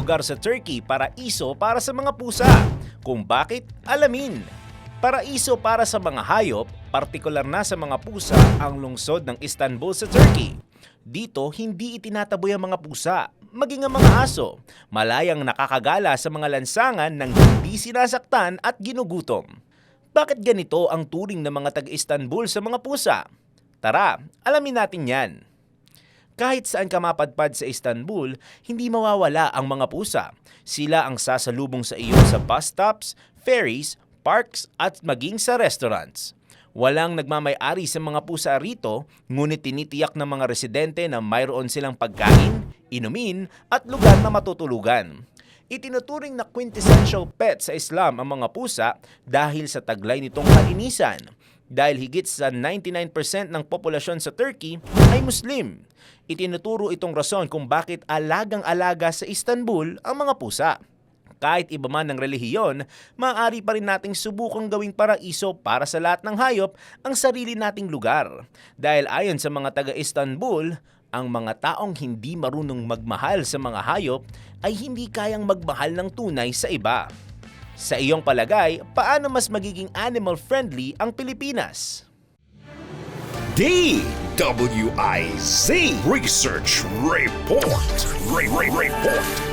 lugar sa Turkey paraiso para sa mga pusa. Kung bakit, alamin. Paraiso para sa mga hayop, partikular na sa mga pusa, ang lungsod ng Istanbul sa Turkey. Dito, hindi itinataboy ang mga pusa, maging ang mga aso. Malayang nakakagala sa mga lansangan ng hindi sinasaktan at ginugutom. Bakit ganito ang turing ng mga taga-Istanbul sa mga pusa? Tara, alamin natin yan. Kahit saan ka mapadpad sa Istanbul, hindi mawawala ang mga pusa. Sila ang sasalubong sa iyo sa bus stops, ferries, parks at maging sa restaurants. Walang nagmamay-ari sa mga pusa rito, ngunit tinitiyak ng mga residente na mayroon silang pagkain, inumin at lugar na matutulugan. Itinuturing na quintessential pet sa Islam ang mga pusa dahil sa taglay nitong kalinisan. Dahil higit sa 99% ng populasyon sa Turkey ay Muslim. Itinuturo itong rason kung bakit alagang-alaga sa Istanbul ang mga pusa. Kahit iba man ng relihiyon, maaari pa rin nating subukang gawing paraiso para sa lahat ng hayop ang sarili nating lugar. Dahil ayon sa mga taga-Istanbul, ang mga taong hindi marunong magmahal sa mga hayop ay hindi kayang magmahal ng tunay sa iba. Sa iyong palagay, paano mas magiging animal-friendly ang Pilipinas? DWIZ Research Report. Re- Re- Report.